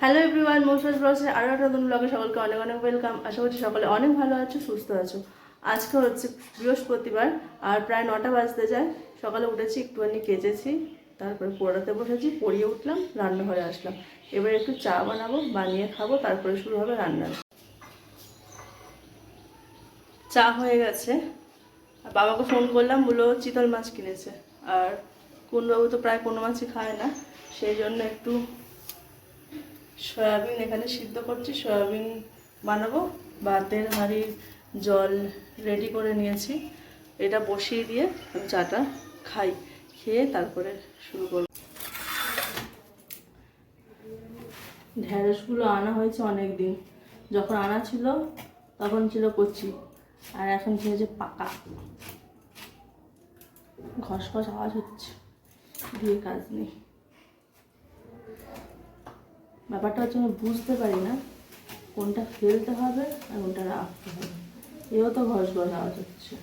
Hello everyone মোশাস ব্লগসের আরও একটা নতুন ব্লগে সকলকে অনেক অনেক ওয়েলকাম আশা করছি সকলে অনেক ভালো আছো, সুস্থ আছো। আজকে হচ্ছে বৃহস্পতিবার, আর প্রায় নটা বাজতে যায়। সকালে উঠেছি, একটুখানি কেচেছি, তারপরে পড়াতে বসেছি, পড়িয়ে উঠলাম, রান্নাঘরে আসলাম। এবার একটু চা বানাবো, বানিয়ে খাব, তারপরে শুরু হবে রান্না। চা হয়ে গেছে। আর বাবাকে ফোন করলাম, বলল চিতল মাছ কিনেছে। আর কোনবাবু তো প্রায় কোনো মাছই খায় না, সেই জন্য একটু সয়াবিন এখানে সিদ্ধ করছি, সয়াবিন বানাবো, ভাতের হাঁড়ির জল রেডি করে নিয়েছি। এটা বসিয়ে দিয়ে চাটা খাই, খেয়ে তারপরে শুরু করব। ঢ্যাঁড়সগুলো আনা হয়েছে অনেক দিন যখন আনা ছিল, তখন ছিল কচি, আর এখন হয়েছে পাকা। ঘস ঘস আওয়াজ হচ্ছে, দিয়ে কাজ নেই। ব্যাপারটা হচ্ছে আমি বুঝতে পারি না কোনটা ফেলতে হবে আর কোনটা রাখতে হবে। এও তো ঘষ ঘষ আওয়াজ হচ্ছে।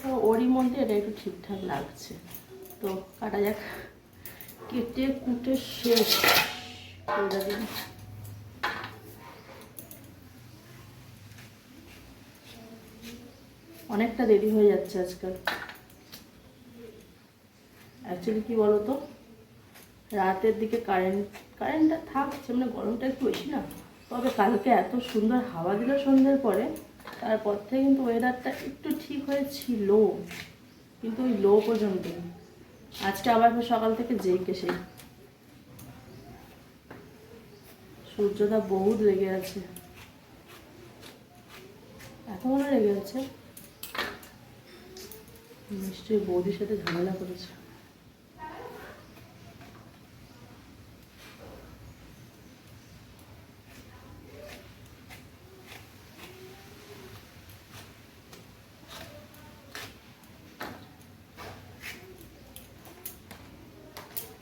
তো ওরই মধ্যে এটা একটু ঠিকঠাক লাগছে। তো কাটা যাক। কেটে কুটে শেষ। অনেকটা দেরি হয়ে যাচ্ছে আজকাল। অ্যাকচুয়ালি কি বলতো? রাতের দিকে কারেন্ট কারেন্টটা থাকছে মানে গরমটা একটু বেশি না। তবে কালকে এত সুন্দর হাওয়া দিল সন্ধ্যের পরে, তারপর থেকে কিন্তু ওয়েদারটা একটু ঠিক হয়েছিল। কিন্তু ওই লো পর্যন্ত। আজকে আবার সকাল থেকে জেগে সেই সূর্যটা বহুত লেগে আছে। এত ভালো লেগে আছে। নিশ্চয়ই বৌদির সাথে ঝামেলা করেছে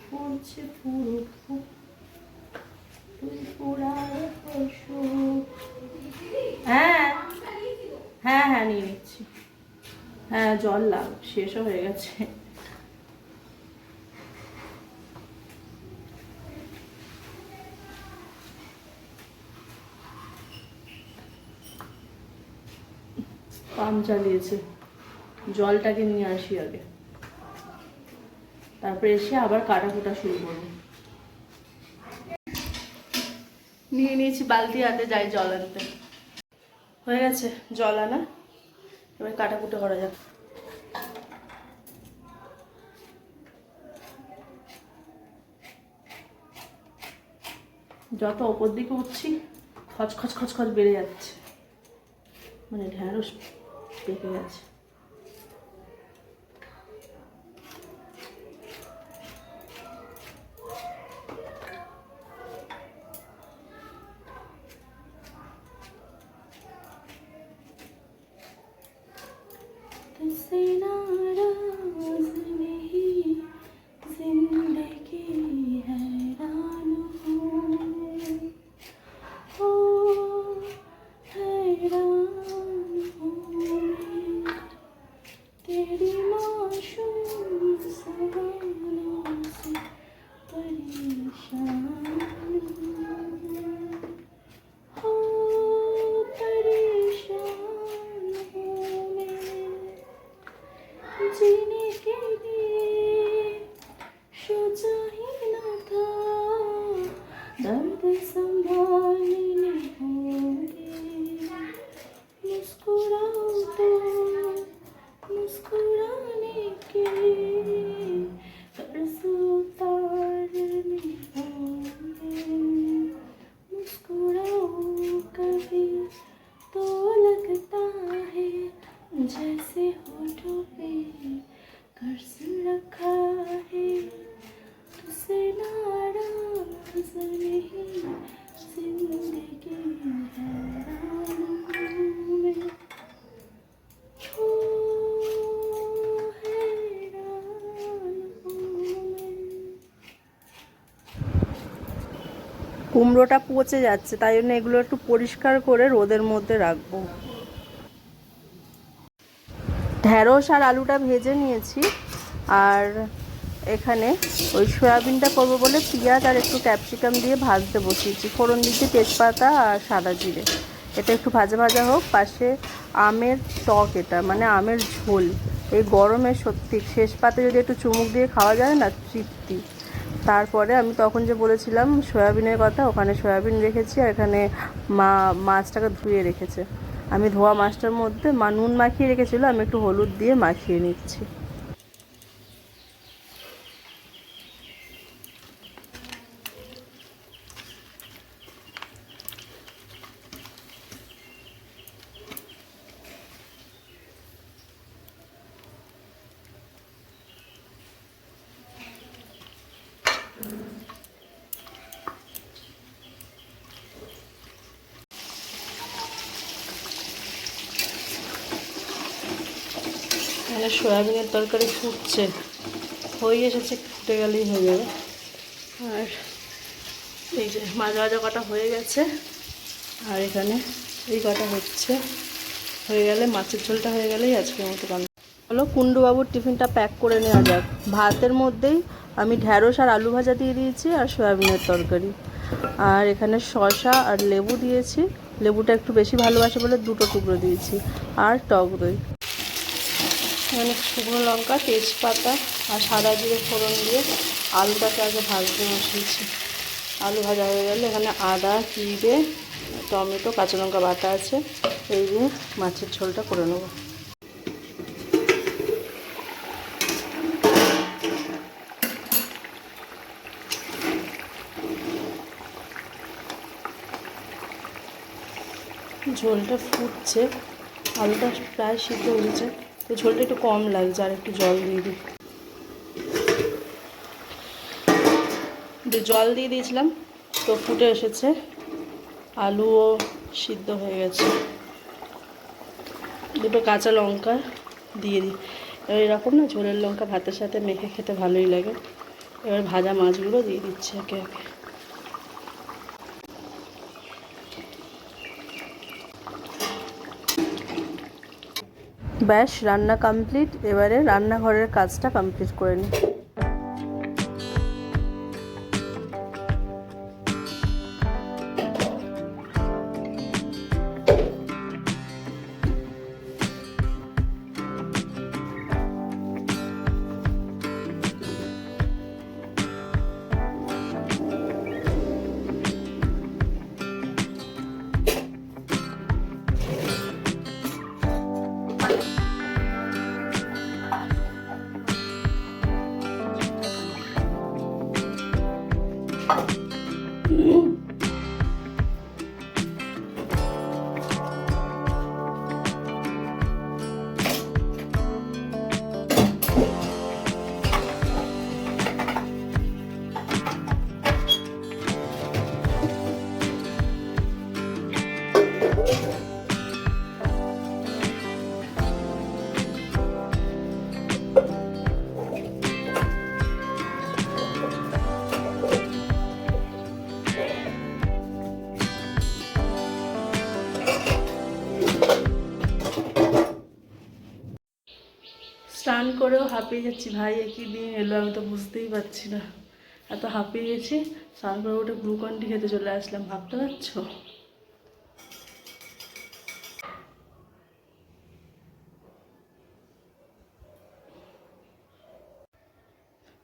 ফুলছে ফুল ফুল তুই ফুরার পশু হ্যাঁ হ্যাঁ হ্যাঁ নিয়ে নিচ্ছি হ্যাঁ জল লাগ শেষও হয়ে গেছে। পাম্প চালিয়েছে। জলটাকে নিয়ে আসি আগে। তারপরে এসে আবার কাটা কুটা শুরু করব। নিয়ে নিয়েছি, বালতি হাতে যাই জল আনতে। হয়ে গেছে, জল আনা। এবার কাটা কুটো করা যাক। যত ওপর দিকে উঠছি, খচখচ খচখচ খচ খচ বেড়ে যাচ্ছে। মানে ঢ্যাঁড়স পেকে গেছে। सोचा ही न था दर्द संभाले होंगे मुस्कुराओ तो मुस्कुराने के कर्ज उतारने मुस्कुराओ कभी কুমড়োটা পচে যাচ্ছে, তাই জন্য এগুলো একটু পরিষ্কার করে রোদের মধ্যে রাখব। ঢ্যাঁড়স আর আলুটা ভেজে নিয়েছি, আর এখানে ওই সয়াবিনটা করব বলে পেঁয়াজ আর একটু ক্যাপসিকাম দিয়ে ভাজতে বসিয়েছি, ফোড়ন দিচ্ছি তেজপাতা আর সাদা জিরে। এটা একটু ভাজা ভাজা হোক, পাশে আমের টক এটা মানে আমের ঝোল। এই গরমে সত্যি শেষ পাতে যদি একটু চুমুক দিয়ে খাওয়া যায় না, তৃপ্তি। তারপরে আমি তখন যে বলেছিলাম সয়াবিনের কথা, ওখানে সয়াবিন রেখেছি আর এখানে মা, মাছটাকে ধুয়ে রেখেছে। আমি ধোয়া মাছটার মধ্যে মা নুন মাখিয়ে রেখেছিলো, আমি একটু হলুদ দিয়ে মাখিয়ে নিচ্ছি। এখানে সয়াবিনের তরকারি ফুটছে। হয়ে এসেছে, ফুটে গেলেই হয়ে যাবে। আর এই যে মাজা মাজা কটা হয়ে গেছে, আর এখানে এই কটা হচ্ছে। হয়ে গেলে মাছের ঝোলটা হয়ে গেলেই আজকের মতো রান্না। হলো কুণ্ডুবাবুর টিফিনটা প্যাক করে নেওয়া যাক। ভাতের মধ্যেই আমি ঢ্যাঁড়স আর আলু ভাজা দিয়ে দিয়েছি আর সয়াবিনের তরকারি। আর এখানে শসা আর লেবু দিয়েছি। লেবুটা একটু বেশি ভালোবাসে বলে দুটো টুকরো দিয়েছি। আর টক দই। এখানে শুকনো লঙ্কা, তেজপাতা আর সাদা জিরে ফোড়ন দিয়ে আলুটাকে আগে ভাজতে বসিয়েছি। আলু ভাজা হয়ে গেলে এখানে আদা, জিরে, টমেটো, কাঁচা লঙ্কা বাটা আছে। এই দিয়ে মাছের ঝোলটা করে নেব। ঝোলটা ফুটছে। আলুটা প্রায় সিদ্ধ হয়েছে। তো ঝোলটা একটু কম লাগছে, আর একটু জল দিয়ে দিই। জল দিয়ে দিয়েছিলাম, তো ফুটে এসেছে। আলুও সিদ্ধ হয়ে গেছে। দুটো কাঁচা লঙ্কা দিয়ে দিই। এবার এরকম না, ঝোলের লঙ্কা ভাতের সাথে মেখে খেতে ভালোই লাগে। এবার ভাজা মাছগুলো দিয়ে দিচ্ছি একে একে। ব্যাস রান্না কমপ্লিট এবারে রান্নাঘরের কাজটা কমপ্লিট করে নিই করেও হাঁপিয়ে যাচ্ছি। ভাই, একই দিন এলো, আমি তো বুঝতেই পারছি না। এত হাঁপিয়ে গেছি স্নান করে উঠে গ্লুকন্ডি খেতে চলে আসলাম। ভাবতে পারছ?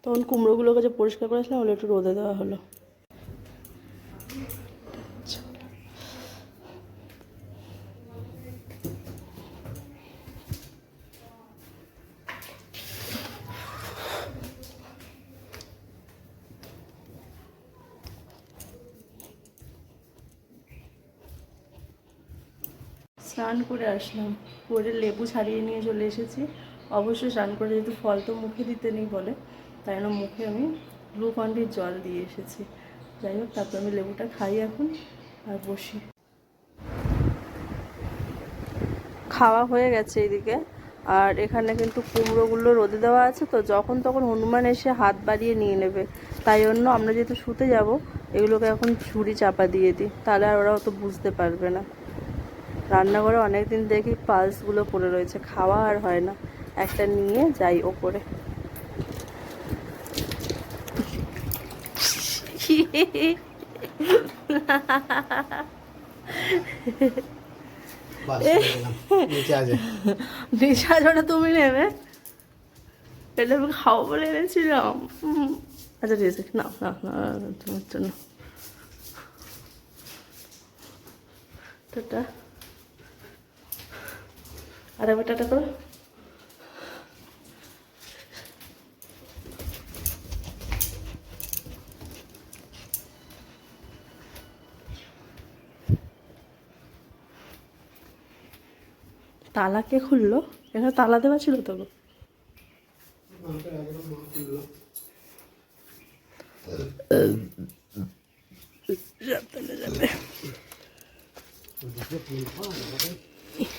তখন কুমড়োগুলোকে যে পরিষ্কার করেছিলাম ওগুলো একটু রোদে দেওয়া হলো। স্নান করে আসলাম। করে লেবু ছাড়িয়ে নিয়ে চলে এসেছি। অবশ্যই স্নান করে যেহেতু ফল তো মুখে দিতে নেই বলে, তাই জন্য মুখে আমি গ্লুকন্ডির জল দিয়ে এসেছি। যাই হোক, তারপর আমি লেবুটা খাই এখন আর বসি। খাওয়া হয়ে গেছে এইদিকে। আর এখানে কিন্তু কুমড়োগুলো রোদে দেওয়া আছে তো, যখন তখন হনুমান এসে হাত বাড়িয়ে নিয়ে নেবে। তাই জন্য আমরা যেহেতু শুতে যাব, এগুলোকে এখন ছুরি চাপা দিয়ে দিই। তাহলে আর ওরা অত বুঝতে পারবে না। রান্নাঘরে অনেক দিন দেখি পালসগুলো পড়ে রয়েছে খাওয়া আর হয় না। একটা নিয়ে যাই ওপরে। ওটা তুমি নেবে? এটা আমি খাব বলে এনেছিলাম। আচ্ছা ঠিক আছে। না না না না, তোমার জন্য। টাটা। আর একবার টাটা করো। তালা কে খুললো? এখানে তালা দেওয়া ছিল তো? যাবে।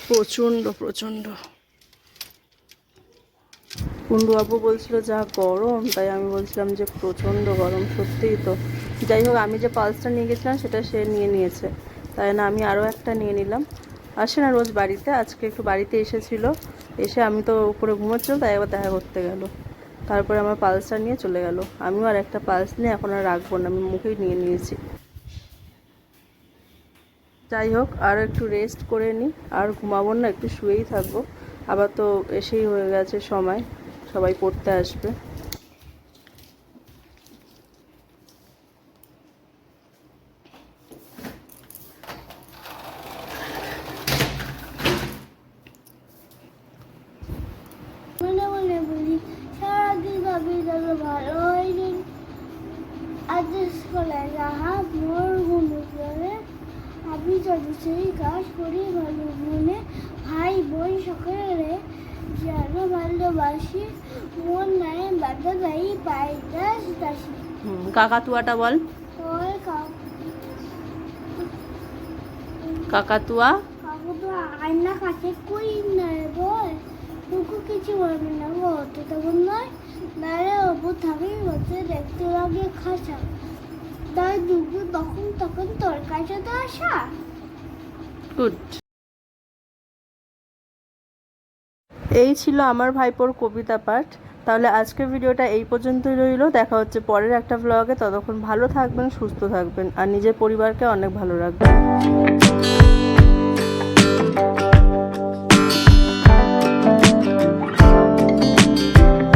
প্রচণ্ড প্রচণ্ড। কুন্ডু বাবু বলছিল, যা গরম। তাই আমি বলছিলাম যে, প্রচণ্ড গরম, সত্যিই তো। যাই হোক, আমি যে পালসটা নিয়ে গেছিলাম, সেটা সে নিয়ে নিয়েছে। তাই না, আমি আরও একটা নিয়ে নিলাম। আসে না রোজ বাড়িতে, আজকে একটু বাড়িতে এসেছিল। এসে আমি তো উপরে ঘুমোচ্ছিলাম, তাই একবার দেখা করতে গেল। তারপরে আমার পালসটা নিয়ে চলে গেল। আমিও আর একটা পালস নিয়ে এখন আর রাখব না, আমি মুখেই নিয়ে নিয়েছি। যাই হোক, আর একটু রেস্ট করে নিই আর ঘুমাবো না, একটু শুয়েই থাকব। আবার তো এসেই হয়ে গেছে সময়, সবাই পড়তে আসবে মনে মনে বলি সারাদিন আমি যেন ভালো হয়নি আজ স্কুলে যাহা মোরগুলো করে আমি যদি সেই কাজ করি ভালো মনে ভাই বোন সকলে ভালোবাসি মন নাই বাধা গাই পাই দাস কাকাতুয়াটা বল। কাকাতুয়া কাকু আয়না কাছে কই না বল। কিছু বলবে না গো তো তেমন নয়। দাঁড়ে অপু থাকে হচ্ছে দেখতে লাগে খাসা। তাই দুপুর তখন তখন তোর কাছে তো আসা। গুড। এই ছিল আমার ভাইপোর কবিতা পাঠ। তাহলে আজকের ভিডিওটা এই পর্যন্তই রইল। দেখা হচ্ছে পরের একটা ব্লগে ততক্ষণ ভালো থাকবেন, সুস্থ থাকবেন, আর নিজের পরিবারকে অনেক ভালো রাখবেন।